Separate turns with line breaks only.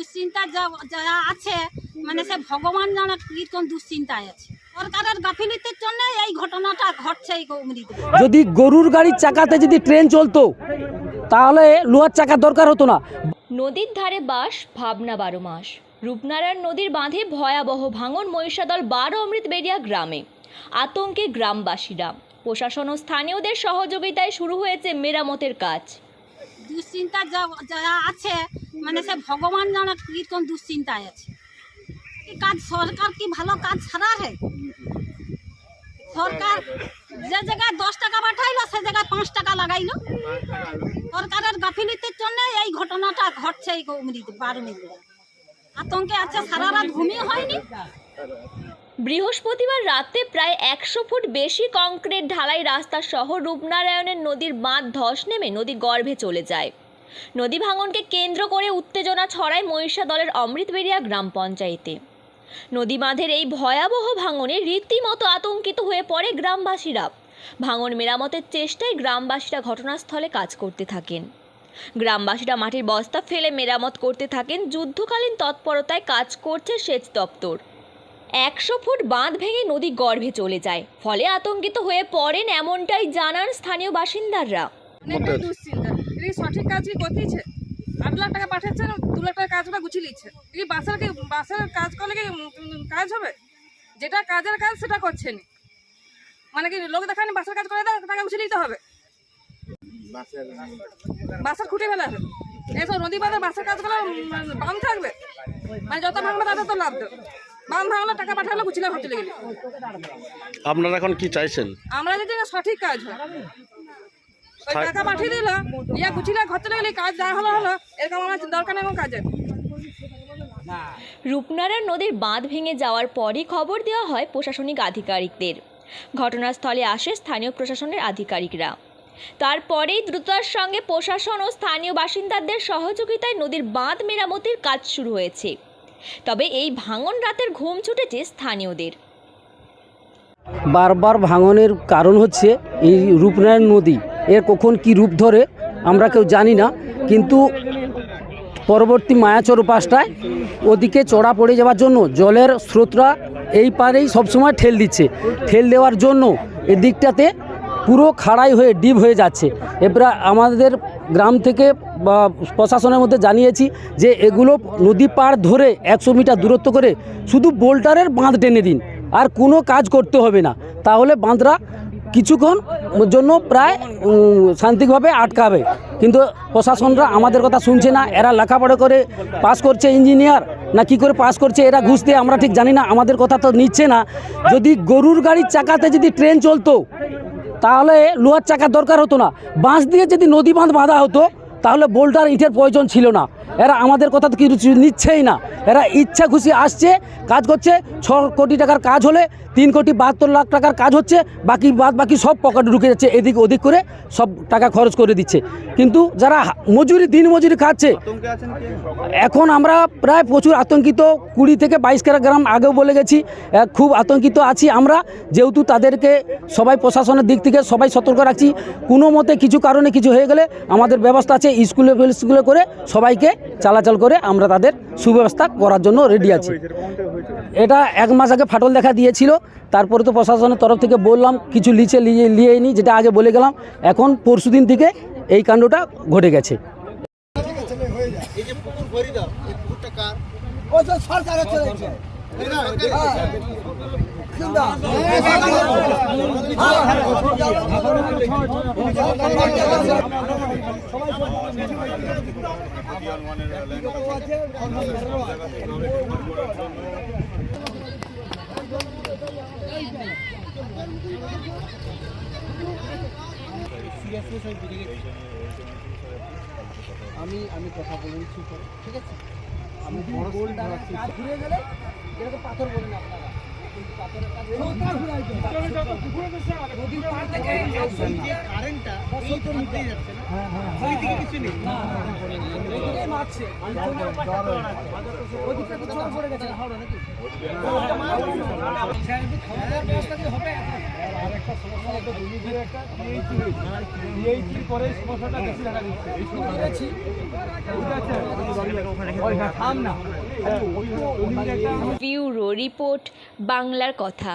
দুশ্চিন্তা যা যারা আছে মানে সে ভগবান জানে কীরকম দুশ্চিন্তায় আছে। সরকারের গাফিলিতির জন্য এই ঘটনাটা ঘটছে এই
যদি গরুর গাড়ির চাকাতে যদি ট্রেন চলতো তাহলে লোহার চাকার দরকার হতো না।
নদীর ধারে বাস ভাবনা বারো মাস। রূপনারায়ণ নদীর বাঁধে ভয়াবহ ভাঙন মহিষাদল বারো অমৃতবেড়িয়া গ্রামে। আতঙ্কে গ্রামবাসীরা। প্রশাসন ও স্থানীয়দের সহযোগিতায় শুরু হয়েছে মেরামতের কাজ।
দুশ্চিন্তা যা যারা আছে মানে সে ভগবান জানা কীরকম দুশ্চিন্তায় আছে। এই কাজ সরকার কি ভালো কাজ ছাড়া হে সরকার যে জায়গায় দশ টাকা পাঠাইলো, সে জায়গায় পাঁচ টাকা লাগাইলো। সরকারের গাফিলিতির জন্য এই ঘটনাটা ঘটছে এই কমিটিতে বারমিতে। আতঙ্কে আছে, সারা রাত ঘুমিয়ে হয়নি।
বৃহস্পতিবার রাতে প্রায় একশো ফুট বেশি কংক্রিট ঢালাই রাস্তা সহ রূপনারায়ণের নদীর বাঁধ ধস নেমে নদী গর্ভে চলে যায়। নদী ভাঙনকে কেন্দ্র করে উত্তেজনা ছড়ায় মহিষাদলের অমৃতবেড়িয়া গ্রাম পঞ্চায়েতে। নদী বাঁধের এই ভয়াবহ ভাঙনে রীতিমতো আতঙ্কিত হয়ে পড়ে গ্রামবাসীরা। ভাঙন মেরামতের চেষ্টায় গ্রামবাসীরা ঘটনাস্থলে কাজ করতে থাকেন। গ্রামবাসীরা মাটির বস্তা ফেলে মেরামত করতে থাকেন, যুদ্ধকালীন তৎপরতায় কাজ করছে সেচ দপ্তর। একশো ফুট বাঁধ ভেঙে নদী গর্ভে চলে যায়, ফলে আতঙ্কিত হয়ে পড়েন এমনটাই জানান স্থানীয় বাসিন্দারা।
অনেকটাই দুশ্চিন্তা। সঠিক কাজ কি আট লাখ টাকা পাঠাচ্ছে দু লাখ টাকা কাজটা গুছিয়ে নিচ্ছে। বাসের কি বাসের কাজ করলে কি কাজ হবে? যেটা কাজের কাজ সেটা মানে কি লোক দেখানি বাসের কাজ করে টাকা গুছিয়ে নিতে হবে? বাসের খুঁটে ফেলা হবে। নদী বাসের বাম থাকবে। মানে যত ভাঙবে তাদের তো লাভ দেবে। বাম ভাঙলে টাকা পাঠালে গেলে
আপনারা এখন কি চাইছেন?
আমরা যদি সঠিক কাজ হয় টাকা পাঠিয়ে দিল ইয়া ঘর চলে গেলে কাজ যা হলো হলো এরকম আমার দরকার নেই কাজের
রূপনারায়ণ নদীর বাঁধ ভেঙে যাওয়ার পরই খবর দেওয়া হয় প্রশাসনিক আধিকারিকদের। ঘটনাস্থলে আসে স্থানীয় প্রশাসনের আধিকারিকরা। তারপরেই দ্রুততার সঙ্গে প্রশাসন ও স্থানীয় বাসিন্দাদের সহযোগিতায় নদীর বাঁধ মেরামতির কাজ শুরু হয়েছে। তবে এই ভাঙন রাতের ঘুম ছুটেছে স্থানীয়দের।
বারবার ভাঙনের কারণ হচ্ছে এই রূপনারায়ণ নদী। এর কখন কি রূপ ধরে, আমরা কেউ জানি না, কিন্তু পরবর্তী মায়াচর পাশটায় ওদিকে চড়া পড়ে যাওয়ার জন্য জলের স্রোতরা এই পারেই সবসময় ঠেল দিচ্ছে। ঠেল দেওয়ার জন্য এদিকটাতে পুরো খাড়াই হয়ে ডিপ হয়ে যাচ্ছে। এবার আমাদের গ্রাম থেকে বা প্রশাসনের মধ্যে জানিয়েছি যে এগুলো নদী পার ধরে একশো মিটার দূরত্ব করে শুধু বোল্টারের বাঁধ টেনে দিন। আর কোনো কাজ করতে হবে না। তাহলে বাঁধরা কিছুক্ষণ জন্য প্রায় উম, শান্তিভাবে আটকাবে। কিন্তু প্রশাসনরা আমাদের কথা শুনছে না এরা লেখাপড়া করে পাস করছে ইঞ্জিনিয়ার না কি করে পাস করছে এরা ঘুষ দিয়ে আমরা ঠিক জানি না আমাদের কথা তো নিচ্ছে না। যদি গরুর গাড়ির চাকাতে যদি ট্রেন চলতো তাহলে লোহার চাকার দরকার হতো না। বাঁশ দিয়ে যদি নদী বাঁধ বাঁধা হতো তাহলে বোল্টার ইটের প্রয়োজন ছিল না। এরা আমাদের কথা তো কিছু নিচ্ছেই না। এরা ইচ্ছা খুশি আসছে কাজ করছে ছ কোটি টাকার কাজ হলে তিন কোটি বাহাত্তর লাখ টাকার কাজ হচ্ছে বাকি বাদ বাকি সব পকেটে ঢুকে যাচ্ছে এদিক ওদিক করে সব টাকা খরচ করে দিচ্ছে। কিন্তু যারা মজুরি দিন মজুরি খাচ্ছে এখন আমরা প্রায় প্রচুর আতঙ্কিত কুড়ি থেকে বাইশ গ্রাম আগেও বলে গেছি খুব আতঙ্কিত আছি আমরা যেহেতু তাদেরকে সবাই প্রশাসনের দিক থেকে সবাই সতর্ক রাখছি। কোনো মতে কিছু কারণে কিছু হয়ে গেলে আমাদের ব্যবস্থা আছে স্কুলে স্কুলে করে সবাইকে চালাচাল করে আমরা তাদের সুব্যবস্থা করার জন্য রেডি আছি। এটা এক মাস আগে ফাটল দেখা দিয়েছিল তারপরে তো প্রশাসনের তরফ থেকে বললাম কিছু লিচে নিয়ে নিয়ে নি যেটা আগে বলে গেলাম এখন পরশু দিন থেকে এই কাণ্ডটা ঘটে গেছে। আমি আমি কথা বলেছি ঠিক আছে? ঘুরে গেলে এটাকে পাথর বলেন আপনারা।
হবে আর ব্যুরো রিপোর্ট বাংলার কথা